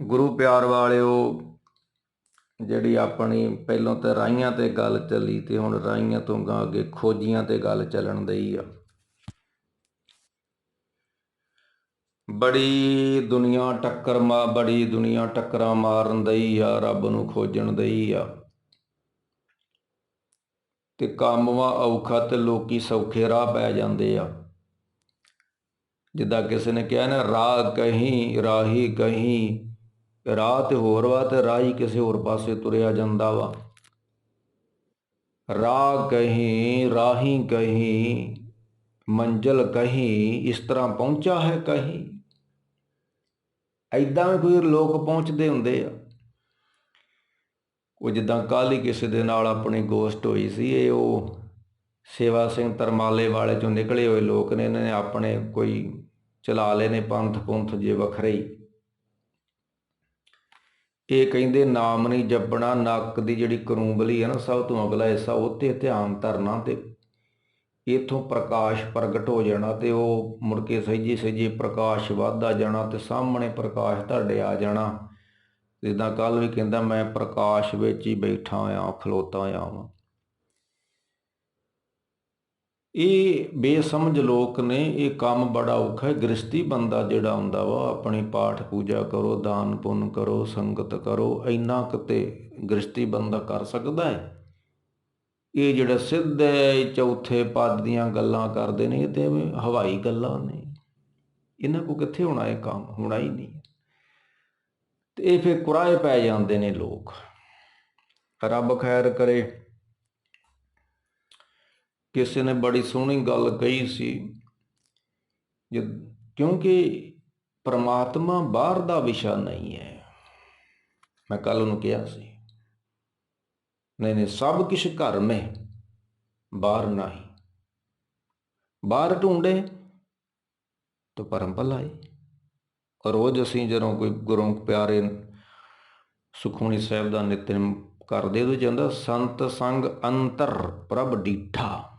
ਗੁਰੂ ਪਿਆਰ ਵਾਲਿਓ, ਜਿਹੜੀ ਆਪਣੀ ਪਹਿਲਾਂ ਤਾਂ ਰਾਈਆਂ ਤੇ ਗੱਲ ਚੱਲੀ ਤੇ ਹੁਣ ਰਾਈਆਂ ਤੋਂ ਗਾਂ ਅੱਗੇ ਖੋਜੀਆਂ ਤੇ ਗੱਲ ਚੱਲਣ ਦਈ ਆ। ਬੜੀ ਦੁਨੀਆ ਟੱਕਰ ਮਾ, ਬੜੀ ਦੁਨੀਆ ਟੱਕਰਾਂ ਮਾਰਨ ਦਈ ਆ, ਰੱਬ ਨੂੰ ਖੋਜਣ ਦਈ ਆ। ਤੇ ਕੰਮਵਾ ਔਖਾ ਤੇ ਲੋਕੀ ਸੌਖੇ ਰਾਹ ਪੈ ਜਾਂਦੇ ਆ। ਜਿੱਦਾਂ ਕਿਸੇ ਨੇ ਕਿਹਾ ਨਾ, ਰਾਹ ਕਹੀਂ, ਰਾਹੀ ਕਹੀਂ ਰਾਹ ਤੇ ਹੋਰ ਵਾ ਤੇ ਰਾਹੀ ਕਿਸੇ ਹੋਰ ਪਾਸੇ ਤੁਰਿਆ ਜਾਂਦਾ ਵਾ। ਰਾਹ ਕਹੀਂ, ਰਾਹੀ ਕਹੀਂ, ਮੰਜ਼ਲ ਕਹੀਂ, ਇਸ ਤਰ੍ਹਾਂ ਪਹੁੰਚਾ ਹੈ ਕਹੀਂ। ਐਦਾਂ ਵੀ ਕੋਈ ਲੋਕ ਪਹੁੰਚਦੇ ਹੁੰਦੇ ਆ। ਉਹ ਜਿੱਦਾਂ ਕੱਲ੍ਹ ਹੀ ਕਿਸੇ ਦੇ ਨਾਲ ਆਪਣੀ ਗੋਸ਼ਟ ਹੋਈ ਸੀ, ਇਹ ਉਹ ਸੇਵਾ ਸਿੰਘ ਤਰਮਾਲੇ ਵਾਲੇ ਚੋਂ ਨਿਕਲੇ ਹੋਏ ਲੋਕ ਨੇ, ਇਹਨਾਂ ਨੇ ਆਪਣੇ ਕੋਈ ਚਲਾ ਲਏ ਨੇ ਪੰਥ ਪੰਥ ਜੇ ਵੱਖਰੇ ਹੀ। ਇਹ ਕਹਿੰਦੇ ਨਾਮ ਨਹੀਂ ਜਪਣਾ, ਨੱਕ ਦੀ ਜਿਹੜੀ ਕਰੂੰਬਲੀ ਹੈ ਨਾ, ਸਭ ਤੋਂ ਅਗਲਾ ਹਿੱਸਾ ਉਹ ਧਿਆਨ ਧਰਨਾ ਤੇ ਇਥੋਂ ਪ੍ਰਕਾਸ਼ ਪ੍ਰਗਟ ਹੋ ਜਾਣਾ ਤੇ ਉਹ ਮੁੜ ਕੇ ਸਹਿਜੇ ਸਹਿਜੇ ਪ੍ਰਕਾਸ਼ ਵੱਧਦਾ ਜਾਣਾ ਤੇ ਸਾਹਮਣੇ ਪ੍ਰਕਾਸ਼ ਤੁਹਾਡੇ ਆ ਜਾਣਾ। ਜਿੱਦਾਂ ਕੱਲ ਵੀ ਕਹਿੰਦਾ ਮੈਂ ਪ੍ਰਕਾਸ਼ ਵਿੱਚ ਹੀ ਬੈਠਾ ਆ, ਖਲੋਤਾ ਆ ਵਾਂ। ਇਹ ਬੇਸਮਝ ਲੋਕ ਨੇ, ਇਹ ਕੰਮ ਬੜਾ ਔਖਾ ਹੈ। ਗ੍ਰਸਤੀ ਬੰਦਾ ਜਿਹੜਾ ਹੁੰਦਾ ਵਾ ਆਪਣੀ ਪਾਠ ਪੂਜਾ ਕਰੋ, ਦਾਨ ਪੁੰਨ ਕਰੋ, ਸੰਗਤ ਕਰੋ, ਇੰਨਾ ਕਿਤੇ ਗ੍ਰਸਤੀ ਬੰਦਾ ਕਰ ਸਕਦਾ ਹੈ। ਇਹ ਜਿਹੜਾ ਸਿੱਧੇ ਚੌਥੇ ਪਦ ਦੀਆਂ ਗੱਲਾਂ ਕਰਦੇ ਨੇ, ਇਹ ਤੇ ਹਵਾਈ ਗੱਲਾਂ ਨੇ। ਇਹਨਾਂ ਕੋ ਕਿੱਥੇ ਹੋਣਾ ਇਹ ਕੰਮ? ਹੋਣਾ ਹੀ ਨਹੀਂ। ਤੇ ਇਹ ਫਿਰ ਕੁਰਾਏ ਪੈ ਜਾਂਦੇ ਨੇ ਲੋਕ। ਰੱਬ ਖੈਰ ਕਰੇ ਕਿਸੇ ਨੇ ਬੜੀ ਸੋਹਣੀ ਗੱਲ ਕਹੀ ਸੀ ਕਿਉਂਕਿ ਪਰਮਾਤਮਾ ਬਾਹਰ ਦਾ ਵਿਸ਼ਾ ਨਹੀਂ ਹੈ। ਮੈਂ ਕੱਲ ਉਹਨੂੰ ਕਿਹਾ ਸੀ, ਨਹੀਂ ਨਹੀਂ, ਸਭ ਕੁਝ ਘਰ ਮੇ, ਬਾਹਰ ਨਹੀਂ। ਬਾਹਰ ਢੂੰਡੇ ਤਾਂ ਪਰਮ ਭਲਾਈ ਰੋਜ਼ ਅਸੀਂ ਜਦੋਂ ਕੋਈ ਗੁਰੂ ਪਿਆਰੇ ਸੁਖਮਨੀ ਸਾਹਿਬ ਦਾ ਨਿਤਨੇਮ ਕਰਦੇ ਉਹਦੇ ਚ ਆਉਂਦਾ ਸੰਤ ਸੰਗ ਅੰਤਰ ਪ੍ਰਭ ਡੀਠਾ।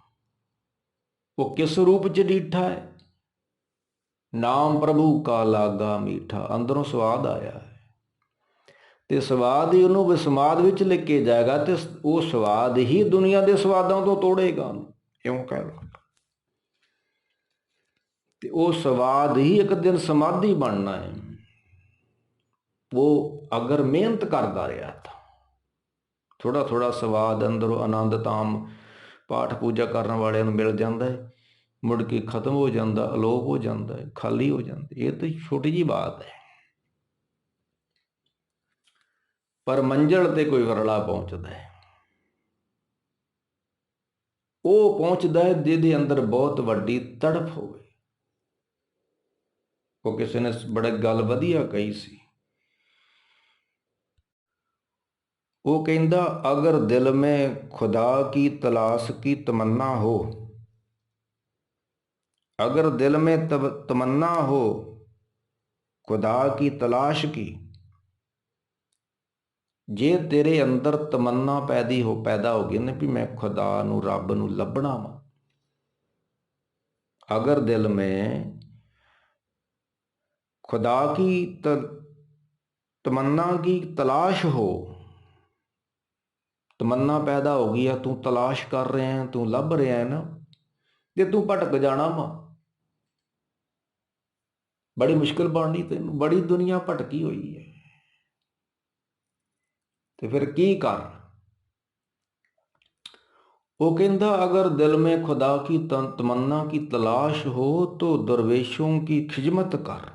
ਉਹ ਕਿਸ ਰੂਪ ਚ ਡੀਠਾ ਹੈ? ਨਾਮ ਪ੍ਰਭੂ ਕਾ ਲਾਗਾ ਮੀਠਾ ਅੰਦਰੋਂ ਸਵਾਦ ਆਇਆ ਹੈ। ਤੇ ਸਵਾਦ ਹੀ ਉਹਨੂੰ ਵਿਸਮਾਦ ਵਿੱਚ ਲੈ ਕੇ ਜਾਏਗਾ ਤੇ ਉਹ ਸਵਾਦ ਹੀ ਦੁਨੀਆ ਦੇ ਸਵਾਦਾਂ ਤੋਂ ਤੋੜੇਗਾ ਇਉਂ ਕਹਿ ਲਓ। ਤੇ ਉਹ ਸਵਾਦ ਹੀ ਇੱਕ ਦਿਨ ਸਮਾਧੀ ਬਣਨਾ ਹੈ। ਉਹ ਅਗਰ ਮਿਹਨਤ ਕਰਦਾ ਰਿਹਾ ਤਾਂ। ਥੋੜਾ ਥੋੜਾ ਸਵਾਦ ਅੰਦਰੋਂ ਆਨੰਦ ਤਾਮ ਪਾਠ ਪੂਜਾ ਕਰਨ ਵਾਲਿਆਂ ਨੂੰ ਮਿਲ ਜਾਂਦਾ ਹੈ। ਮੁੜ ਕੇ ਖਤਮ ਹੋ ਜਾਂਦਾ, ਅਲੋਪ ਹੋ ਜਾਂਦਾ ਹੈ, ਖਾਲੀ ਹੋ ਜਾਂਦਾ ਇਹ ਤਾਂ ਛੋਟੀ ਜੀ ਬਾਤ ਹੈ। ਪਰ ਮੰਜ਼ਲ ਤੇ ਕੋਈ ਵਰਲਾ ਪਹੁੰਚਦਾ ਹੈ। ਉਹ ਪਹੁੰਚਦਾ ਹੈ ਜਿਹਦੇ ਅੰਦਰ ਬਹੁਤ ਵੱਡੀ ਤੜਫ ਹੋਵੇ। ਉਹ ਕਿਸੇ ਨੇ ਬੜੇ ਗੱਲ ਵਧੀਆ ਕਹੀ ਸੀ। वो कहता अगर दिल में खुदा की तलाश की तमन्ना हो अगर दिल में तब तमन्ना हो खुदा की तलाश की ਜੇ ਤੇਰੇ ਅੰਦਰ ਤਮੰਨਾ ਪੈਦੀ ਹੋ ਪੈਦਾ ਹੋ ਗਈ ਨੇ ਵੀ ਮੈਂ ਖੁਦਾ ਨੂੰ ਰੱਬ ਨੂੰ ਲੱਭਣਾ ਵਾ ਅਗਰ ਦਿਲ में खुदा की तमन्ना की तलाश हो ਤਮੰਨਾ ਪੈਦਾ ਹੋ ਗਈ ਆ, ਤੂੰ ਤਲਾਸ਼ ਕਰ ਰਿਹਾ ਹੈ, ਤੂੰ ਲੱਭ ਰਿਹਾ ਹੈ ਨਾ। ਜੇ ਤੂੰ ਭਟਕ ਜਾਣਾ ਵਾ, ਬੜੀ ਮੁਸ਼ਕਲ ਬਣਨੀ ਤੈਨੂੰ, ਬੜੀ ਦੁਨੀਆ ਭਟਕੀ ਹੋਈ ਹੈ। ਤੇ ਫਿਰ ਕੀ ਕਰ? ਉਹ ਕਹਿੰਦਾ, ਅਗਰ ਦਿਲ ਮੇਂ ਖੁਦਾ ਕੀ ਤਮੰਨਾ ਕੀ ਤਲਾਸ਼ ਹੋ, ਤੋ ਦਰਵੇਸ਼ੋਂ ਕੀ ਖਿਜਮਤ ਕਰ।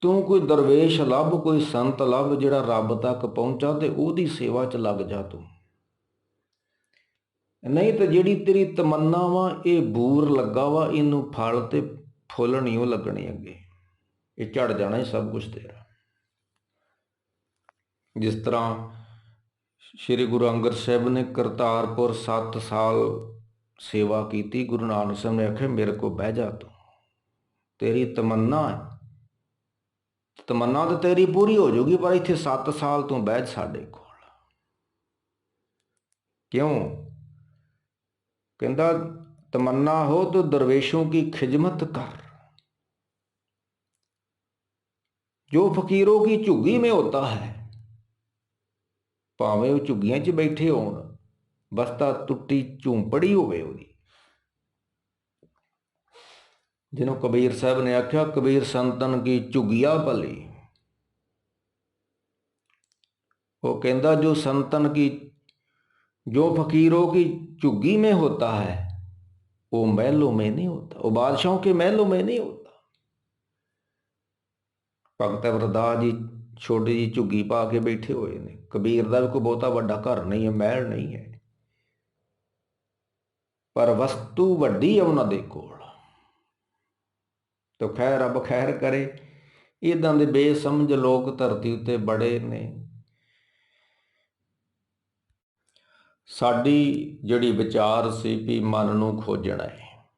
ਤੂੰ ਕੋਈ ਦਰਵੇਸ਼ ਲੱਭ, ਕੋਈ ਸੰਤ ਲੱਭ ਜਿਹੜਾ ਰੱਬ ਤੱਕ ਪਹੁੰਚਾ ਤੇ ਉਹਦੀ ਸੇਵਾ 'ਚ ਲੱਗ ਜਾ ਤੂੰ। ਨਹੀਂ ਤਾਂ ਜਿਹੜੀ ਤੇਰੀ ਤਮੰਨਾ ਵਾ, ਇਹ ਬੂਰ ਲੱਗਾ ਵਾ, ਇਹਨੂੰ ਫਲ ਤੇ ਫੁੱਲ ਨਹੀਂ ਉਹ ਲੱਗਣੇ ਅੱਗੇ। ਇਹ ਝੜ ਜਾਣਾ ਹੀ ਸਭ ਕੁਝ ਤੇਰਾ। ਜਿਸ ਤਰ੍ਹਾਂ ਸ੍ਰੀ ਗੁਰੂ ਅੰਗਦ ਸਾਹਿਬ ਨੇ ਕਰਤਾਰਪੁਰ 7 ਸਾਲ ਸੇਵਾ ਕੀਤੀ, ਗੁਰੂ ਨਾਨਕ ਸਾਹਿਬ ਨੇ ਆਖਿਆ, ਮੇਰੇ ਕੋ ਬਹਿ ਜਾ ਤੂੰ। ਤੇਰੀ ਤਮੰਨਾ ਹੈ ਤਮੰਨਾ ਤਾਂ ਤੇਰੀ ਪੂਰੀ ਹੋ ਜਾਊਗੀ, ਪਰ ਇੱਥੇ 7 ਸਾਲ ਤੋਂ ਬੈਠ ਸਾਡੇ ਕੋਲ। ਕਿਉਂ? ਕਹਿੰਦਾ, ਤਮੰਨਾ ਹੋ ਤਾਂ ਦਰਵੇਸ਼ੋਂ ਕੀ ਖਿਦਮਤ ਕਰ। ਜੋ ਫਕੀਰੋਂ ਕੀ ਝੁੱਗੀ ਮੇ ਹੋਤਾ ਹੈ, ਭਾਵੇਂ ਉਹ ਝੁੱਗੀਆਂ 'ਚ ਬੈਠੇ ਹੋਣ ਬਸਤਾ ਟੁੱਟੀ ਝੂੰਪੜੀ ਹੋਵੇ ਉਹਦੀ। ਜਿਹਨੂੰ ਕਬੀਰ ਸਾਹਿਬ ਨੇ ਆਖਿਆ ਕਬੀਰ ਸੰਤਨ ਕੀ ਝੁੱਗੀਆ ਭਲੀ ਉਹ ਕਹਿੰਦਾ ਜੋ ਸੰਤਨ ਕੀ ਜੋ फकीरों की झुग्गी में होता है वो महलों में नहीं होता वो बादशाहों के महलों में नहीं होता ਭਗਤ ਅਮਰਦਾਸ ਜੀ ਛੋਟੀ ਜੀ ਝੁੱਗੀ ਪਾ ਕੇ ਬੈਠੇ ਹੋਏ ਨੇ ਕਬੀਰ ਦਾ ਵੀ ਕੋਈ ਬਹੁਤਾ ਵੱਡਾ ਘਰ ਨਹੀਂ ਹੈ ਮਹਿਲ ਨਹੀਂ ਹੈ ਪਰ ਵਸਤੂ ਵੱਡੀ ਹੈ ਉਹਨਾਂ ਦੇ ਕੋਲ ਤੋ ਖੈਰ ਰੱਬ ਖੈਰ ਕਰੇ। ਇਦਾਂ ਦੇ ਬੇਸਮਝ ਲੋਕ ਧਰਤੀ ਉੱਤੇ ਬੜੇ ਨੇ। ਸਾਡੀ ਜਿਹੜੀ ਵਿਚਾਰ ਸੀ ਵੀ ਮਨ ਨੂੰ ਖੋਜਣਾ ਹੈ।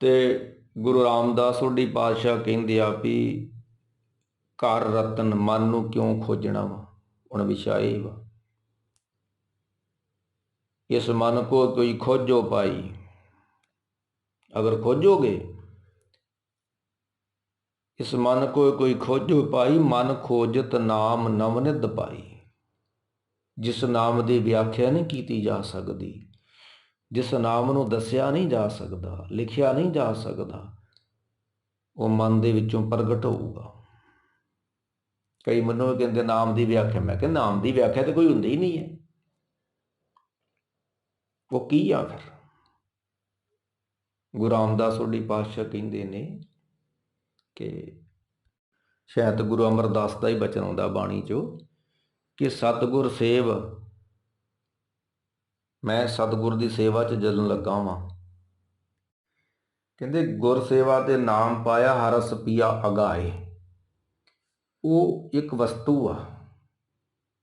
ਤੇ ਗੁਰੂ ਰਾਮਦਾਸ ਉਹਦੀ ਪਾਤਸ਼ਾਹ ਕਹਿੰਦੇ ਆ ਵੀ ਘਰ ਰਤਨ ਮਨ ਨੂੰ ਕਿਉਂ ਖੋਜਣਾ ਵਾ? ਹੁਣ ਵਿਸ਼ਾ ਇਹ ਵਾ। ਇਸ ਮਨ ਕੋ ਕੋਈ ਖੋਜੋ ਪਾਈ ਅਗਰ ਖੋਜੋਗੇ ਇਸ ਮਨ ਕੋ ਕੋਈ ਖੋਜੋ ਪਾਈ ਮਨ ਖੋਜਤ ਨਾਮ ਨਵਨਿਧ ਪਾਈ। ਜਿਸ ਨਾਮ ਦੀ ਵਿਆਖਿਆ ਨਹੀਂ ਕੀਤੀ ਜਾ ਸਕਦੀ, ਜਿਸ ਨਾਮ ਨੂੰ ਦੱਸਿਆ ਨਹੀਂ ਜਾ ਸਕਦਾ, ਲਿਖਿਆ ਨਹੀਂ ਜਾ ਸਕਦਾ, ਉਹ ਮਨ ਦੇ ਵਿੱਚੋਂ ਪ੍ਰਗਟ ਹੋਊਗਾ। ਕਈ ਮੈਨੂੰ ਕਹਿੰਦੇ ਨਾਮ ਦੀ ਵਿਆਖਿਆ, ਮੈਂ ਕਿ ਨਾਮ ਦੀ ਵਿਆਖਿਆ ਤੇ ਕੋਈ ਹੁੰਦੀ ਹੀ ਨਹੀਂ ਹੈ। ਉਹ ਕੀ ਆ ਫਿਰ? ਗੁਰੂ ਰਾਮਦਾਸ ਉਹਦੀ ਪਾਤਸ਼ਾਹ ਕਹਿੰਦੇ ਨੇ ਕਿ ਸ਼ਾਇਦ ਗੁਰੂ ਅਮਰਦਾਸ ਦਾ ਹੀ ਬਚਨ ਆਉਂਦਾ ਬਾਣੀ 'ਚੋਂ ਕਿ ਸਤਗੁਰ ਸੇਵ, ਮੈਂ ਸਤਗੁਰ ਦੀ ਸੇਵਾ 'ਚ ਜਲਣ ਲੱਗਾ ਵਾਂ। ਕਹਿੰਦੇ ਗੁਰ ਸੇਵਾ ਤੇ ਨਾਮ ਪਾਇਆ ਹਰਸ ਪੀਆ, ਅਗਾਏ। ਉਹ ਇੱਕ ਵਸਤੂ ਆ।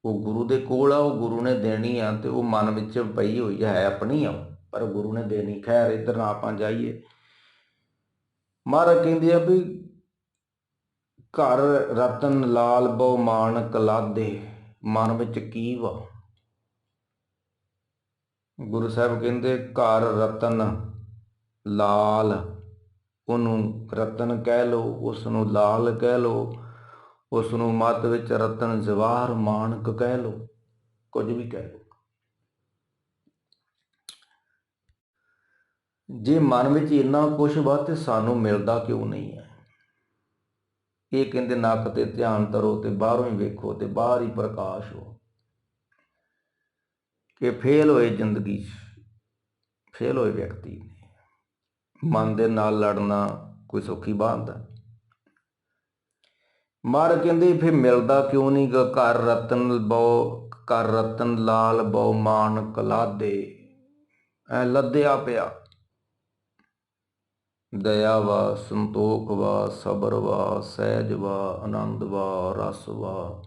ਉਹ ਗੁਰੂ ਦੇ ਕੋਲ ਆ, ਉਹ ਗੁਰੂ ਨੇ ਦੇਣੀ ਆ ਤੇ ਉਹ ਮਨ ਵਿੱਚ ਪਈ ਹੋਈ ਹੈ ਆਪਣੀ ਆ। ਪਰ ਗੁਰੂ ਨੇ ਦੇਣੀ, ਖੈਰ, ਇੱਧਰ ਨਾ ਆਪਾਂ ਜਾਈਏ। ਮਹਾਰਾਜ ਕਹਿੰਦੇ ਆ ਵੀ ਘਰ ਰਤਨ ਲਾਲ ਬਹੁ ਮਾਨਕ ਲਾਦੇ, ਮਨ ਵਿੱਚ ਕੀ ਵਾ? ਗੁਰੂ ਸਾਹਿਬ ਕਹਿੰਦੇ, ਘਰ ਰਤਨ ਲਾਲ, ਉਹਨੂੰ ਰਤਨ ਕਹਿ ਲੋ ਉਸ ਨੂੰ ਲਾਲ ਕਹਿ ਲੋ ਉਸ ਨੂੰ ਮੱਧ ਵਿੱਚ ਰਤਨ ਜਵਾਹਰ ਮਾਨਕ ਕਹਿ ਲੋ ਕੁਝ ਵੀ ਕਹਿ ਲੋ ਜੇ ਮਨ ਵਿੱਚ ਇੰਨਾ ਕੁਝ ਵਾ ਤੇ ਸਾਨੂੰ ਮਿਲਦਾ ਕਿਉਂ ਨਹੀਂ ਹੈ ਇਹ ਕਹਿੰਦੇ, ਨੱਕ ਤੇ ਧਿਆਨ ਧਰੋ ਤੇ ਬਾਹਰੋਂ ਹੀ ਵੇਖੋ ਤੇ ਬਾਹਰ ਹੀ ਪ੍ਰਕਾਸ਼ ਹੋ। ਕਿ ਫੇਲ ਹੋਏ ਜ਼ਿੰਦਗੀ 'ਚ, ਫੇਲ ਹੋਏ ਵਿਅਕਤੀ ਮਨ ਦੇ ਨਾਲ ਲੜਨਾ ਕੋਈ ਸੌਖੀ ਬਾਤ ਹੈ ਮਾਰ ਕਹਿੰਦੇ ਫੇ ਮਿਲਦਾ ਕਿਉਂ ਨਹੀਂ ਗਾ? ਘਰ ਰਤਨ ਬਹੁ, ਘਰ ਰਤਨ ਲਾਲ ਬਹੁ ਮਾਨ ਕਲਾਦੇ ਐ ਲੱਦਿਆ ਪਿਆ। ਦਇਆ ਵਾ, ਸੰਤੋਖ ਵਾ, ਸਬਰ ਵਾ, ਸਹਿਜ ਵਾ, ਆਨੰਦ ਵਾ, ਰਸ ਵਾ।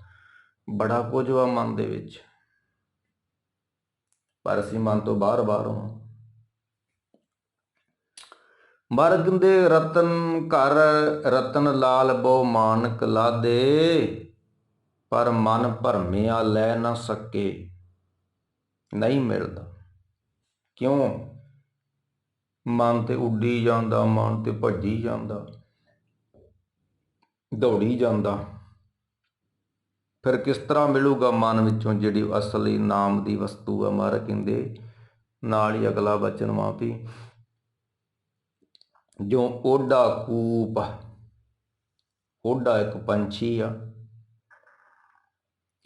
ਬੜਾ ਕੁਝ ਵਾ ਮਨ ਦੇ ਵਿੱਚ। ਪਰ ਅਸੀਂ ਮਨ ਤੋਂ ਬਾਹਰ ਬਾਹਰ ਹਾਂ। ਮਰਗ ਦੇ ਰਤਨ ਘਰ ਰਤਨ ਲਾਲ ਬੋ ਮਾਨਕ ਲਾਦੇ, ਪਰ ਮਨ ਭਰਮਿਆ ਲੈ ਨਾ ਸਕੇ। ਨਹੀਂ ਮਿਲਦਾ। ਕਿਉਂ? ਮਨ ਤੇ ਉੱਡੀ ਜਾਂਦਾ, ਮਨ ਤੇ ਭੱਜੀ ਜਾਂਦਾ, ਦੌੜੀ ਜਾਂਦਾ। ਫਿਰ ਕਿਸ ਤਰ੍ਹਾਂ ਮਿਲੂਗਾ ਮਨ ਵਿੱਚੋਂ ਜਿਹੜੀ ਅਸਲੀ ਨਾਮ ਦੀ ਵਸਤੂ ਆ ਮਾਰ ਕਹਿੰਦੇ? ਨਾਲ ਹੀ ਅਗਲਾ ਬਚਨ ਵਾ ਵੀ ਜੋ ਓਡਾ ਕੂਪ, ਓਡਾ ਇੱਕ ਪੰਛੀ ਆ।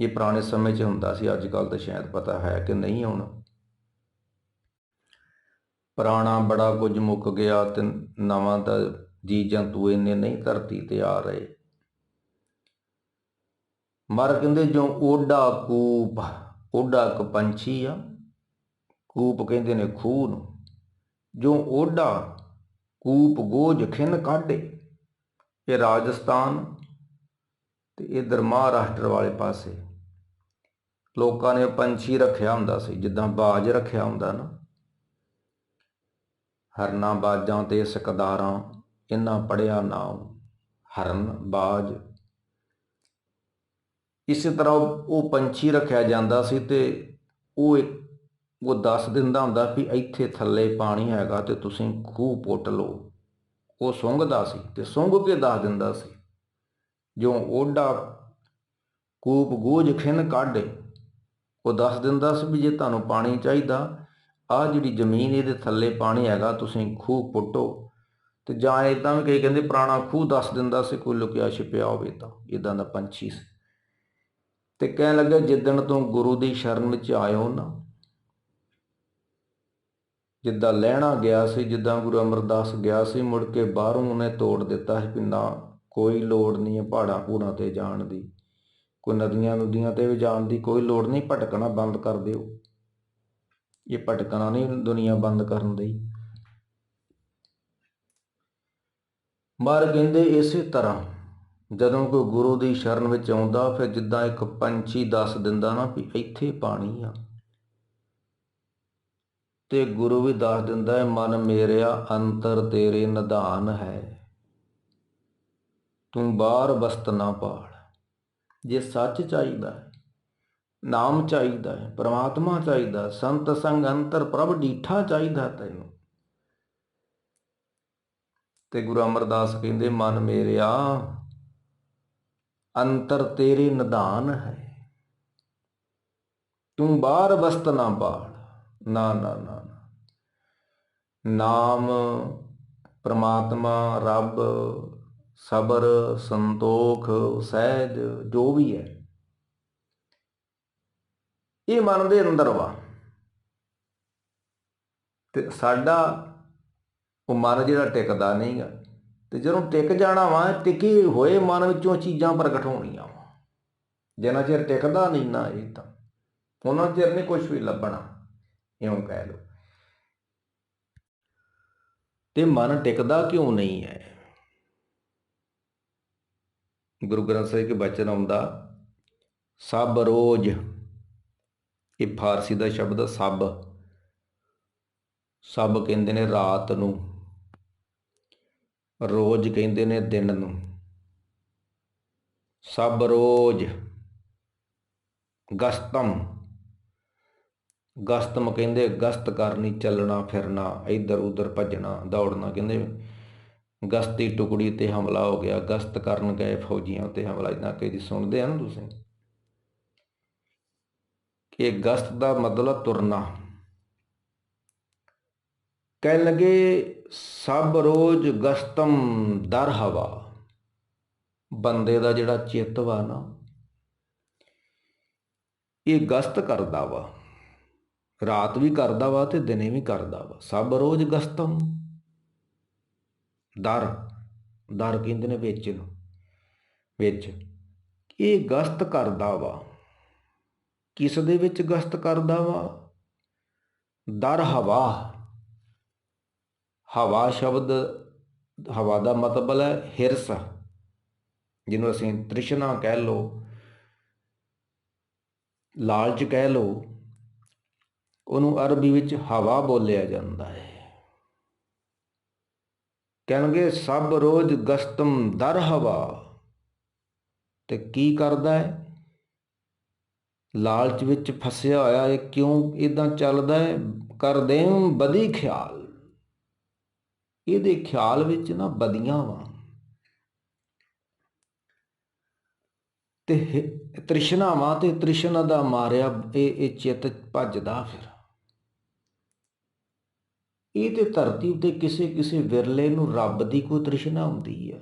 ਇਹ ਪੁਰਾਣੇ ਸਮੇਂ 'ਚ ਹੁੰਦਾ ਸੀ, ਅੱਜ ਕੱਲ ਤਾਂ ਸ਼ਾਇਦ ਪਤਾ ਹੈ ਕਿ ਨਹੀਂ ਹੁਣ। ਪੁਰਾਣਾ ਬੜਾ ਕੁਝ ਮੁੱਕ ਗਿਆ ਤੇ ਨਵਾਂ ਤਾਂ ਜੀ ਜੰਤੂ ਇੰਨੇ ਨਹੀਂ ਧਰਤੀ ਤੇ ਆ ਰਹੇ। ਮਰ ਕਹਿੰਦੇ ਜੋ ਓਡਾ ਕੂਪ, ਓਡਾ ਇੱਕ ਪੰਛੀ ਆ। ਕੂਪ ਕਹਿੰਦੇ ਨੇ ਖੂਹ ਨੂੰ ਜੋ ਓਡਾ ਕੂਪ ਗੋਜ ਖਿੰਨ ਕਾਢੇ, ਇਹ ਰਾਜਸਥਾਨ ਤੇ ਇਧਰ ਮਹਾਰਾਸ਼ਟਰ ਵਾਲੇ ਪਾਸੇ। ਲੋਕਾਂ ਨੇ ਪੰਛੀ ਰੱਖਿਆ ਹੁੰਦਾ ਸੀ, ਜਿੱਦਾਂ ਬਾਜ ਰੱਖਿਆ ਹੁੰਦਾ ਨਾ। ਹਰਨਾ ਬਾਜਾਂ ਤੇ ਸਕਦਾਰਾਂ ਇਹਨਾਂ ਪੜਿਆ ਨਾਮ ਹਰਨ ਬਾਜ। ਇਸੇ ਤਰ੍ਹਾਂ ਉਹ ਪੰਛੀ ਰੱਖਿਆ ਜਾਂਦਾ ਸੀ ਤੇ ਉਹ ਉਹ ਦੱਸ ਦਿੰਦਾ ਹੁੰਦਾ ਵੀ ਇੱਥੇ ਥੱਲੇ ਪਾਣੀ ਹੈਗਾ ਤੇ ਤੁਸੀਂ ਖੂਹ ਪੁੱਟ ਲਓ। ਉਹ ਸੁੰਘਦਾ ਸੀ ਤੇ ਸੁੰਘ ਕੇ ਦੱਸ ਦਿੰਦਾ ਸੀ ਜੋ ਓਡਾ ਕੂਪ ਗੋਝ ਖਿੰਨ ਕਾਢੇ, ਉਹ ਦੱਸ ਦਿੰਦਾ ਸੀ ਵੀ ਜੇ ਤੁਹਾਨੂੰ ਪਾਣੀ ਚਾਹੀਦਾ ਆ ਜਿਹੜੀ ਜ਼ਮੀਨ ਇਹਦੇ ਥੱਲੇ ਪਾਣੀ ਹੈਗਾ, ਤੁਸੀਂ ਖੂਹ ਪੁੱਟੋ ਤੇ ਜਾਂ ਇਦਾਂ ਵੀ ਕਈ ਕਹਿੰਦੇ ਪੁਰਾਣਾ ਖੂਹ ਦੱਸ ਦਿੰਦਾ ਸੀ, ਕੋਈ ਲੁਕਿਆ ਛਿਪਿਆ ਹੋਵੇ ਤਾਂ ਇਦਾਂ ਦਾ ਪੰਛੀ ਸੀ। ਤੇ ਕਹਿਣ ਲੱਗਾ, ਜਿੱਦਣ ਤੋਂ ਗੁਰੂ ਦੀ ਸ਼ਰਨ ਵਿੱਚ ਆਇਓ ਨਾ, ਜਿੱਦਾਂ ਲੈਣਾ ਗਿਆ ਸੀ, ਜਿੱਦਾਂ ਗੁਰੂ ਅਮਰਦਾਸ ਗਿਆ ਸੀ, ਮੁੜ ਕੇ ਬਾਹਰੋਂ ਉਹਨੇ ਤੋੜ ਦਿੱਤਾ ਸੀ ਵੀ ਨਾ, ਕੋਈ ਲੋੜ ਨਹੀਂ ਹੈ ਪਹਾੜਾਂ ਪੂੜਾਂ ਤੇ ਜਾਣ ਦੀ, ਕੋਈ ਨਦੀਆਂ ਨਦੀਆਂ ਤੇ ਵੀ ਜਾਣ ਦੀ, ਕੋਈ ਲੋੜ ਨਹੀਂ, ਭਟਕਣਾ ਬੰਦ ਕਰ ਦਿਓ। ਇਹ ਭਟਕਣਾ ਨਹੀਂ ਦੁਨੀਆ ਬੰਦ ਕਰਨ ਦੀ। ਮਰ ਕਹਿੰਦੇ ਇਸੇ ਤਰ੍ਹਾਂ, ਜਦੋਂ ਕੋਈ ਗੁਰੂ ਦੀ ਸ਼ਰਨ ਵਿੱਚ ਆਉਂਦਾ, ਫਿਰ ਜਿੱਦਾਂ ਇੱਕ ਪੰਛੀ ਦੱਸ ਦਿੰਦਾ ਨਾ ਵੀ ਇੱਥੇ ਪਾਣੀ ਆ। ਤੇ ਗੁਰੂ ਵੀ ਦੱਸ ਦਿੰਦਾ ਹੈ, ਮਨ ਮੇਰਿਆ ਅੰਤਰ ਤੇਰੇ ਨਿਧਾਨ ਹੈ। ਤੂੰ ਬਾਹਰ ਵਸਤ ਨਾ ਪਾਲ। ਜੇ ਸੱਚ ਚਾਹੀਦਾ ਹੈ ਨਾਮ ਚਾਹੀਦਾ ਹੈ, ਪ੍ਰਮਾਤਮਾ ਚਾਹੀਦਾ, ਸੰਤ ਸੰਗ ਅੰਤਰ ਪ੍ਰਭ ਡੀਠਾ ਚਾਹੀਦਾ ਤੈਨੂੰ। ਤੇ ਗੁਰੂ ਅਮਰਦਾਸ ਕਹਿੰਦੇ, ਮਨ ਮੇਰਿਆ, ਅੰਤਰ ਤੇਰੇ ਨਿਦਾਨ ਹੈ। ਤੂੰ ਬਾਹਰ ਵਸਤ ਨਾ ਬਾੜ ਨਾ ਨਾ ਨਾ ਨਾ। ਨਾਮ, ਪ੍ਰਮਾਤਮਾ, ਰੱਬ, ਸਬਰ, ਸੰਤੋਖ, ਸਹਿਜ, ਜੋ ਵੀ ਹੈ। ਇਹ ਮਨ ਦੇ ਅੰਦਰ ਵਾ। ਤੇ ਸਾਡਾ ਉਹ ਮਨ ਜਿਹੜਾ ਟਿਕਦਾ ਨਹੀਂਗਾ ਤੇ ਜਦੋਂ ਟਿਕ ਜਾਣਾ ਵਾ, ਟਿਕੇ ਹੋਏ ਮਨ ਵਿੱਚੋਂ ਚੀਜ਼ਾਂ ਪ੍ਰਗਟ ਹੋਣੀਆਂ ਵਾ। ਜਿੰਨਾ ਚਿਰ ਟਿਕਦਾ ਨਹੀਂ ਨਾ ਇਹ ਤਾਂ। ਉਹਨਾਂ ਚਿਰ ਨਹੀਂ ਕੁਝ ਵੀ ਲੱਭਣਾ। ਇਉਂ ਕਹਿ ਲਓ। ਤੇ ਮਨ ਟਿਕਦਾ ਕਿਉਂ ਨਹੀਂ ਹੈ? ਗੁਰੂ ਗ੍ਰੰਥ ਸਾਹਿਬ ਕੇ ਬਚਨ ਆਉਂਦਾ, ਸਭ ਰੋਜ਼ ਇਹ ਫਾਰਸੀ ਦਾ ਸ਼ਬਦ ਸਭ। ਸਭ ਕਹਿੰਦੇ ਨੇ ਰਾਤ ਨੂੰ। ਰੋਜ਼ ਕਹਿੰਦੇ ਨੇ ਦਿਨ ਨੂੰ। ਸਭ ਰੋਜ਼ ਗਸਤਮ। ਗਸਤਮ ਕਹਿੰਦੇ ਗਸਤ ਕਰਨੀ, ਚੱਲਣਾ, ਫਿਰਨਾ, ਇੱਧਰ ਉੱਧਰ ਭੱਜਣਾ, ਦੌੜਨਾ ਕਹਿੰਦੇ। ਗਸਤੀ ਟੁਕੜੀ ਤੇ ਹਮਲਾ ਹੋ ਗਿਆ। ਗਸਤ ਕਰਨ ਗਏ ਫੌਜੀਆਂ ਤੇ ਹਮਲਾ। ਇਦਾਂ ਕਿ ਜੀ ਸੁਣਦੇ ਆ ਨਾ ਤੁਸੀਂ। ਇਹ ਗਸਤ ਦਾ ਮਤਲਬ ਤੁਰਨਾ। ਕਹਿਣ ਲੱਗੇ, ਸਭ ਰੋਜ਼ ਗਸਤਮ ਦਰ ਹਵਾ। ਬੰਦੇ ਦਾ ਜਿਹੜਾ ਚਿੱਤ ਵਾ ਨਾ, ਇਹ ਗਸਤ ਕਰਦਾ ਵਾ। ਰਾਤ ਵੀ ਕਰਦਾ ਵਾ ਤੇ ਦਿਨੇ ਵੀ ਕਰਦਾ ਵਾ। ਸਭ ਰੋਜ਼ ਗਸਤਮ ਦਰ। ਦਰ ਕਹਿੰਦੇ ਨੇ ਵਿੱਚ ਨੂੰ। ਵਿੱਚ। ਇਹ ਗਸਤ ਕਰਦਾ ਵਾ। ਕਿਸ ਦੇ ਵਿੱਚ ਗਸਤ ਕਰਦਾ ਵਾ? ਦਰ ਹਵਾ। ਹਵਾ ਸ਼ਬਦ, ਹਵਾ ਦਾ ਮਤਲਬ ਹੈ ਹਿਰਸ, ਜਿਹਨੂੰ ਅਸੀਂ ਤ੍ਰਿਸ਼ਨਾ ਕਹਿ ਲੋ ਲਾਲਚ ਕਹਿ ਲੋ ਉਹਨੂੰ ਅਰਬੀ ਵਿੱਚ ਹਵਾ ਬੋਲਿਆ ਜਾਂਦਾ ਹੈ। ਕਹਿਣਗੇ, ਸਭ ਰੋਜ਼ ਗਸਤਮ ਦਰ ਹਵਾ, ਤੇ ਕੀ ਕਰਦਾ ਹੈ? ਲਾਲਚ ਵਿੱਚ ਫਸਿਆ ਹੋਇਆ ਇਹ ਕਿਉਂ ਇਦਾਂ ਚੱਲਦਾ ਹੈ? ਕਰਦੇ ਬਦੀ ਖਿਆਲ। ਇਹਦੇ ਖਿਆਲ ਵਿੱਚ ਨਾ ਬਦੀਆਂ ਵਾ। ਤੇ ਤ੍ਰਿਸ਼ਨਾਵਾਂ ਤੇ ਤ੍ਰਿਸ਼ਨਾ ਦਾ ਮਾਰਿਆ ਇਹ ਇਹ ਚਿੱਤ ਭੱਜਦਾ ਫਿਰ। ਇਹ ਤੇ ਧਰਤੀ ਉਤੇ ਕਿਸੇ ਕਿਸੇ ਵਿਰਲੇ ਨੂੰ ਰੱਬ ਦੀ ਕੋਈ ਤ੍ਰਿਸ਼ਨਾ ਹੁੰਦੀ ਹੈ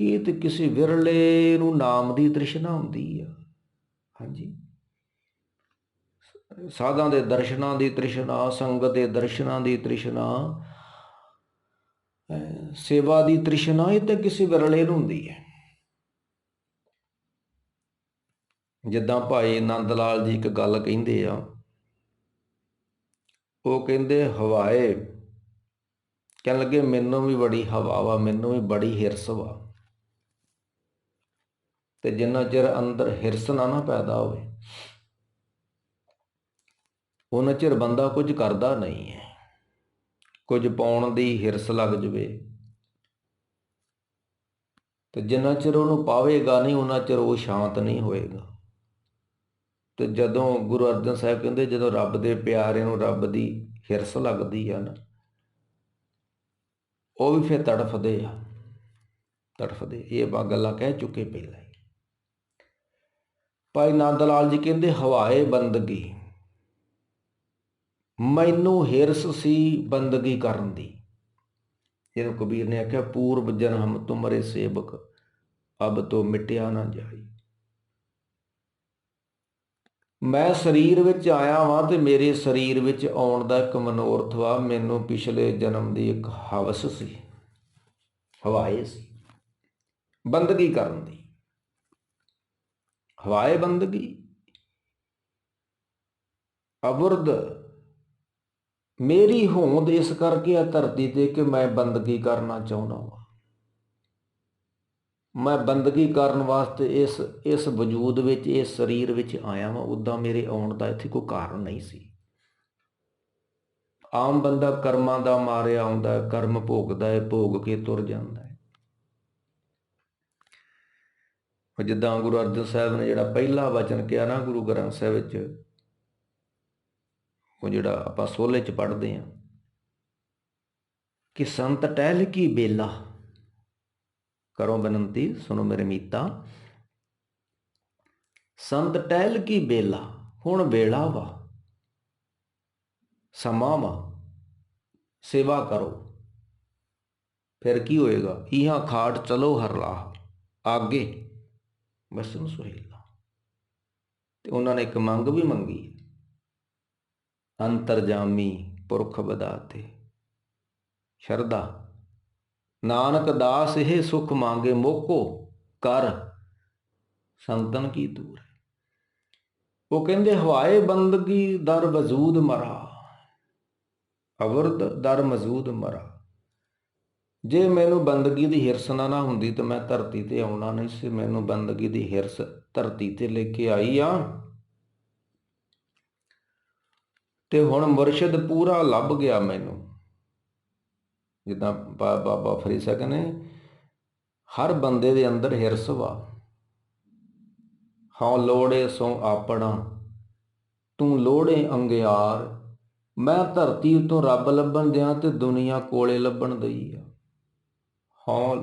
ਇਹ ਤੇ ਕਿਸੇ ਵਿਰਲੇ ਨੂੰ ਨਾਮ ਦੀ ਤ੍ਰਿਸ਼ਨਾ ਹੁੰਦੀ ਹੈ ਹਾਂਜੀ। ਸਾਧਾਂ ਦੇ ਦਰਸ਼ਨਾਂ ਦੀ ਤ੍ਰਿਸ਼ਨਾ, ਸੰਗਤ ਦੇ ਦਰਸ਼ਨਾਂ ਦੀ ਤ੍ਰਿਸ਼ਨਾ ਸੇਵਾ ਦੀ ਤ੍ਰਿਸ਼ਨਾ, ਇਹ ਤਾਂ ਕਿਸੇ ਵਿਰਲੇ ਨੂੰ ਹੁੰਦੀ ਹੈ। ਜਿੱਦਾਂ ਭਾਈ ਆਨੰਦ ਲਾਲ ਜੀ ਇੱਕ ਗੱਲ ਕਹਿੰਦੇ ਆ, ਉਹ ਕਹਿੰਦੇ, ਹਵਾਏ, ਕਹਿਣ ਲੱਗੇ, ਮੈਨੂੰ ਵੀ ਬੜੀ ਹਵਾ ਵਾ, ਮੈਨੂੰ ਵੀ ਬੜੀ ਹਿਰਸ ਵਾ। ਤੇ ਜਿੰਨਾ ਚਿਰ ਅੰਦਰ ਹਿਰਸ ਨਾ ਨਾ ਪੈਦਾ ਹੋਵੇ, ਉਹਨਾਂ ਚਿਰ ਬੰਦਾ ਕੁਝ ਕਰਦਾ ਨਹੀਂ ਹੈ। ਕੁਝ ਪਾਉਣ ਦੀ ਹਿਰਸ ਲੱਗ ਜਵੇ। ਤੇ ਜਿੰਨਾ ਚਿਰ ਉਹਨੂੰ ਪਾਵੇਗਾ ਨਹੀਂ, ਉਹਨਾਂ ਚਿਰ ਉਹ ਸ਼ਾਂਤ ਨਹੀਂ ਹੋਏਗਾ। ਤੇ ਜਦੋਂ ਗੁਰੂ ਅਰਜਨ ਸਾਹਿਬ ਕਹਿੰਦੇ, ਜਦੋਂ ਰੱਬ ਦੇ ਪਿਆਰੇ ਨੂੰ ਰੱਬ ਦੀ ਹਿਰਸ ਲੱਗਦੀ ਆ ਨਾ, ਉਹ ਵੀ ਫਿਰ ਤੜਫਦੇ ਆ, ਤੜਫਦੇ। ਇਹ ਆਪਾਂ ਗੱਲਾਂ ਕਹਿ ਚੁੱਕੇ ਪਹਿਲਾਂ ਹੀ। ਭਾਈ ਨੰਦ ਲਾਲ ਜੀ ਕਹਿੰਦੇ, ਹਵਾਏ ਬੰਦਗੀ। ਮੈਨੂੰ ਹਿਰਸ ਸੀ ਬੰਦਗੀ ਕਰਨ ਦੀ। ਜਿਹਨੂੰ ਕਬੀਰ ਨੇ ਆਖਿਆ ਪੂਰਬ ਜਨਮ ਤੁਮਰੇ ਸੇਵਕ, ਅਬ ਤੋ ਮਿਟਿਆ ਨਾ ਜਾਈ। ਮੈਂ ਸਰੀਰ ਵਿੱਚ ਆਇਆ ਵਾਂ ਤੇ ਮੇਰੇ ਸਰੀਰ ਵਿੱਚ ਆਉਣ ਦਾ ਇੱਕ ਮਨੋਰਥ ਵਾ, ਮੈਨੂੰ ਪਿਛਲੇ ਜਨਮ ਦੀ ਇੱਕ ਹਵਸ ਸੀ, ਹਵਾਏ ਸੀ, ਬੰਦਗੀ ਕਰਨ ਦੀ। ਹਵਾਏ ਬੰਦਗੀ ਅਵਰਦ ਮੇਰੀ ਹੋਂਦ ਇਸ ਕਰਕੇ ਆ ਧਰਤੀ ਤੇ ਕਿ ਮੈਂ ਬੰਦਗੀ ਕਰਨਾ ਚਾਹੁੰਦਾ ਹਾਂ ਮੈਂ ਬੰਦਗੀ ਕਰਨ ਵਾਸਤੇ ਇਸ ਇਸ ਵਜੂਦ ਵਿੱਚ, ਇਸ ਸਰੀਰ ਵਿੱਚ ਆਇਆ ਹਾਂ ਉਦਾਂ ਮੇਰੇ ਆਉਣ ਦਾ ਇੱਥੇ ਕੋਈ ਕਾਰਨ ਨਹੀਂ ਸੀ। ਆਮ ਬੰਦਾ ਕਰਮਾਂ ਦਾ ਮਾਰਿਆ ਆਉਂਦਾ, ਕਰਮ ਭੋਗਦਾ ਹੈ, ਭੋਗ ਕੇ ਤੁਰ ਜਾਂਦਾ ਹੈ ਉਹ ਜਿੱਦਾਂ ਗੁਰੂ ਅਰਜਨ ਸਾਹਿਬ ਨੇ ਜਿਹੜਾ ਪਹਿਲਾ ਵਚਨ ਕਿਹਾ ਨਾ ਗੁਰੂ ਗ੍ਰੰਥ ਸਾਹਿਬ ਵਿੱਚ, ਉਹ ਜਿਹੜਾ ਆਪਾਂ ਸੋਲੇ ਚ ਪੜ੍ਹਦੇ ਆ ਕਿ ਸੰਤ ਟਹਿਲ ਕੀ ਬੇਲਾ? ਕਰੋ ਬੇਨਤੀ, ਸੁਣੋ ਮੇਰੇ ਮੀਤਾ। ਸੰਤ ਟਹਿਲ ਕੀ ਬੇਲਾ? ਹੁਣ ਵੇਲਾ ਵਾ। ਸਮਾਂ ਵਾ। ਸੇਵਾ ਕਰੋ। ਫਿਰ ਕੀ ਹੋਏਗਾ? ਇਹਾਂ ਖਾਟ ਚਲੋ ਹਰ ਰਾਹ ਆਗੇ। ਬਸਨ ਸੁਹੇਲਾ। ਤੇ ਉਹਨਾਂ ਨੇ ਇੱਕ ਮੰਗ ਵੀ ਮੰਗੀ। ਅੰਤਰਜਾਮੀ ਪੁਰਖ ਬਦਾਤੇ ਸ਼ਰਦਾ ਨਾਨਕ ਦਾਸ ਇਹ ਸੁਖ ਮੰਗੇ, ਮੋਕੋ ਕਰ। ਸੰਤਨ ਕੀ ਦੂਰ ਉਹ ਕਹਿੰਦੇ, ਹਵਾਏ ਬੰਦਗੀ ਦਰ ਵਜੂਦ ਮਰਾ। ਅਵਰਦ ਦਰ ਮਜੂਦ ਮਰਾ। ਜੇ ਮੈਨੂੰ ਬੰਦਗੀ ਦੀ ਹਿਰਸ ਨਾ ਨਾ ਹੁੰਦੀ ਤਾਂ ਮੈਂ ਧਰਤੀ ਤੇ ਆਉਣਾ ਨਹੀਂ ਸੀ। ਮੈਨੂੰ ਬੰਦਗੀ ਦੀ ਹਿਰਸ ਧਰਤੀ ਤੇ ਲੈ ਕੇ ਆਈ ਆ। ਤੇ ਹੁਣ ਮੁਰਸ਼ਿਦ ਪੂਰਾ ਲੱਭ ਗਿਆ ਮੈਨੂੰ। ਜਿੱਦਾਂ ਬਾਬਾ ਫਰੀਦ ਸਾਹਿਬ ਨੇ, ਹਰ ਬੰਦੇ ਦੇ ਅੰਦਰ ਹਿਰਸ ਵਾ। ਹਾਂ ਲੋੜੇ ਸੋ ਆਪਣਾ, ਤੂੰ ਲੋੜੇ ਅੰਗਿਆਰ। ਮੈਂ ਧਰਤੀ ਉਤੋਂ ਰੱਬ ਲੱਭਣ ਦਿਆਂ ਤੇ ਦੁਨੀਆ ਕੋਲੇ ਲੱਭਣ ਦਈ ਆ। ਹਾਂ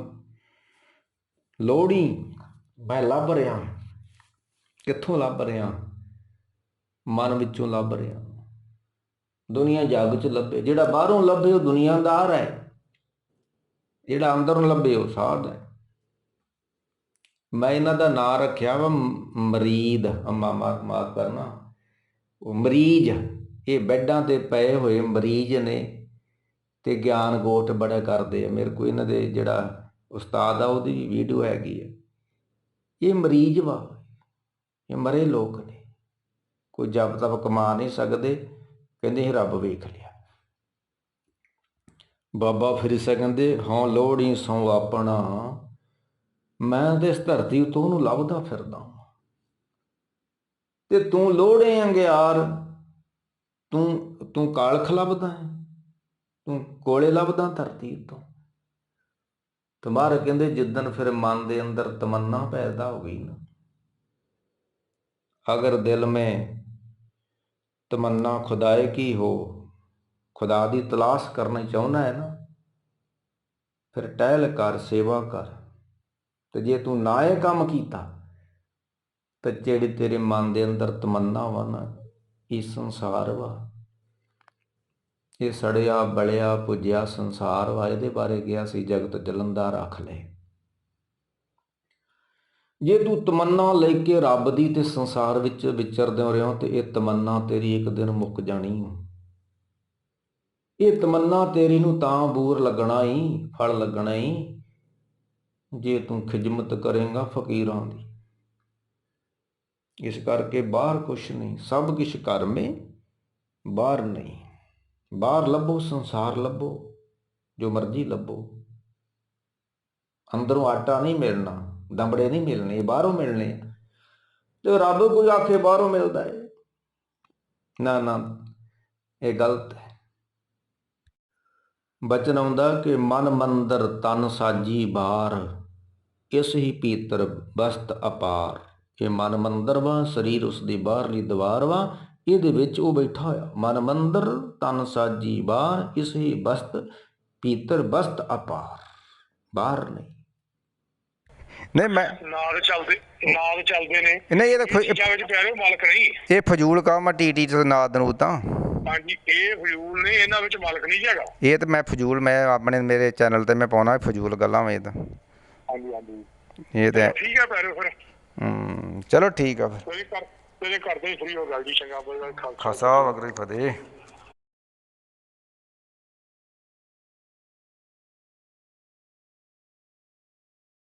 ਲੋੜੀ ਮੈਂ ਲੱਭ ਰਿਹਾ। ਕਿੱਥੋਂ ਲੱਭ ਰਿਹਾ? ਮਨ ਵਿੱਚੋਂ ਲੱਭ ਰਿਹਾ। ਦੁਨੀਆ ਜੱਗ 'ਚ ਲੱਭੇ। ਜਿਹੜਾ ਬਾਹਰੋਂ ਲੱਭੇ, ਉਹ ਦੁਨੀਆਦਾਰ ਹੈ। ਜਿਹੜਾ ਅੰਦਰੋਂ ਲੱਭੇ, ਉਹ ਸਾਧ ਹੈ। ਮੈਂ ਇਹਨਾਂ ਦਾ ਨਾਂ ਰੱਖਿਆ ਵਾ ਮਰੀਦ। ਅੰਮਾ ਮਾਫ ਕਰਨਾ। ਉਹ ਮਰੀਜ਼। ਇਹ ਬੈੱਡਾਂ ਤੇ ਪਏ ਹੋਏ ਮਰੀਜ਼ ਨੇ। ਤੇ ਗਿਆਨ ਗੋਟ ਬੜਾ ਕਰਦੇ ਆ। ਮੇਰੇ ਕੋਲ ਇਹਨਾਂ ਦੇ ਜਿਹੜਾ ਉਸਤਾਦ ਆ, ਉਹਦੀ ਵੀਡੀਓ ਹੈਗੀ ਹੈ ਇਹ ਮਰੀਜ਼ ਵਾ, ਇਹ ਮਰੇ ਲੋਕ ਨੇ। ਕੋਈ ਜਪ ਤਪ ਕਮਾ ਨਹੀਂ ਸਕਦੇ, ਕਹਿੰਦੇ ਇਹ ਰੱਬ ਵੇਖ ਲਿਆ। ਬਾਬਾ ਫਰੀਸਾ ਕਹਿੰਦੇ ਹਾਂ ਲੋੜੀ ਸੌ ਆਪਣਾ, ਮੈਂ ਤੇ ਇਸ ਧਰਤੀ ਉਤੋਂ ਉਹਨੂੰ ਲੱਭਦਾ ਫਿਰਦਾ ਤੇ ਤੂੰ ਲੋੜੇ ਅੰਗਿਆਰ, ਤੂੰ ਤੂੰ ਕਾਲਖ ਲੱਭਦਾ ਹੈ? ਤੂੰ ਕੋਲੇ ਲੱਭਦਾ ਧਰਤੀ ਉਤੋਂ। ਤੁਮਾਰੇ ਕਹਿੰਦੇ ਜਿੱਦਨ ਫਿਰ ਮਨ ਦੇ ਅੰਦਰ ਤਮੰਨਾ ਪੈਦਾ ਹੋ ਗਈ ਨਾ, ਅਗਰ ਦਿਲ ਮੇ ਤਮੰਨਾ ਖੁਦਾਏ ਕੀ ਹੋ, ਖੁਦਾ ਦੀ ਤਲਾਸ਼ ਕਰਨੀ ਚਾਹੁੰਦਾ ਹੈ ਨਾ, ਫਿਰ ਟਹਿਲ ਕਰ, ਸੇਵਾ ਕਰ। ਤੇ ਜੇ ਤੂੰ ਨਾ ਇਹ ਕੰਮ ਕੀਤਾ, ਤੇ ਜਿਹੜੇ ਤੇਰੇ ਮਨ ਦੇ ਅੰਦਰ ਤਮੰਨਾ ਵਾ ਨਾ, ਇਹ ਸੰਸਾਰ ਵਾ। ਇਹ ਸੜਿਆ, ਬਲਿਆ, ਪੁੱਜਿਆ ਸੰਸਾਰ ਵਾ, ਇਹਦੇ ਬਾਰੇ ਗਿਆ ਸੀ ਜਗਤ ਜਲੰਦਾ ਰੱਖ ਲੈ। ਜੇ ਤੂੰ ਤਮੰਨਾ ਲੈ ਕੇ ਰੱਬ ਦੀ ਤੇ ਸੰਸਾਰ ਵਿੱਚ ਵਿਚਰਦੇ ਹੋ ਰਿਹਾ, ਤੇ ਇਹ ਤਮੰਨਾ ਤੇਰੀ ਇੱਕ ਦਿਨ ਮੁੱਕ ਜਾਣੀ ਇਹ ਤਮੰਨਾ ਤੇਰੀ ਨੂੰ ਤਾਂ ਬੂਰ ਲੱਗਣਾ ਹੀ ਫਲ ਲੱਗਣਾ ਹੀ ਜੇ ਤੂੰ ਖਿਜਮਤ ਕਰੇਗਾ ਫਕੀਰਾਂ ਦੀ। ਇਸ ਕਰਕੇ ਬਾਹਰ ਕੁਛ ਨਹੀਂ, ਸਭ ਕੁਝ ਘਰ ਮੇ, ਬਾਹਰ ਨਹੀਂ। ਬਾਹਰ ਲੱਭੋ, ਸੰਸਾਰ ਲੱਭੋ, ਜੋ ਮਰਜ਼ੀ ਲੱਭੋ। ਅੰਦਰੋਂ ਆਟਾ ਨਹੀਂ ਮਿਲਣਾ, ਦੰਬੜੇ ਨਹੀਂ ਮਿਲਣੇ, ਬਾਹਰੋਂ ਮਿਲਣੇ ਤੇ ਰੱਬ ਕੋਈ ਆਖੇ, ਬਾਹਰੋਂ ਮਿਲਦਾ ਹੈ ਨਾ ਨਾ, ਇਹ ਗਲਤ ਹੈ। ਬਚਨ ਆਉਂਦਾ ਕਿ ਮਨ ਮੰਦਰ ਤਨ ਸਾਜੀ ਬਾਰ, ਇਸ ਹੀ ਪੀਤਰ ਬਸਤ ਅਪਾਰ। ਇਹ ਮਨ ਮੰਦਰ ਵਾ, ਸਰੀਰ ਉਸ ਦੀ ਬਾਹਰਲੀ ਦੀਵਾਰ ਵਾ ਇਹਦੇ ਵਿੱਚ ਉਹ ਬੈਠਾ ਹੋਇਆ ਮਨ ਮੰਦਰ ਤਨ ਸਾਜੀ ਬਾਹਰ ਇਸ ਹੀ ਬਸਤ ਪੀਤਰ ਬਸਤ ਅਪਾਰ ਬਾਹਰ ਨਹੀਂ। ਨਹੀਂ ਮੈਂ ਨਾਦ ਚੱਲਦੇ ਨਾਦ ਚੱਲਦੇ ਨੇ। ਨਹੀਂ ਇਹ ਤਾਂ ਚੀਜ਼ਾਂ ਵਿੱਚ ਪਿਆਰੇ ਮਾਲਕ ਨਹੀਂ। ਇਹ ਫਜ਼ੂਲ ਕੰਮ ਆ ਟੀਟੀ ਤੇ ਨਾਦ ਨੂੰ ਤਾਂ। ਹਾਂਜੀ ਇਹ ਫਜ਼ੂਲ ਨੇ ਇਹਨਾਂ ਵਿੱਚ ਮਾਲਕ ਨਹੀਂ ਹੈਗਾ। ਇਹ ਤਾਂ ਮੈਂ ਫਜ਼ੂਲ ਮੈਂ ਆਪਣੇ ਮੇਰੇ ਚੈਨਲ ਤੇ ਮੈਂ ਪਾਉਣਾ ਫਜ਼ੂਲ ਗੱਲਾਂ ਵੇ ਤਾਂ। ਹਾਂਜੀ ਹਾਂਜੀ। ਇਹ ਤਾਂ ਠੀਕ ਹੈ ਪਿਆਰੇ ਫਿਰ। ਹੂੰ ਚਲੋ ਠੀਕ ਆ ਫਿਰ। ਕੋਈ ਕਰ ਤੇਰੇ ਘਰ ਦੇ ਫਰੀ ਹੋ ਗੱਲ ਜੀ ਚੰਗਾ ਬੋਲ ਖਾਲਸਾ ਖਾਸਾ ਵਗਰੀ ਫਤਿਹ।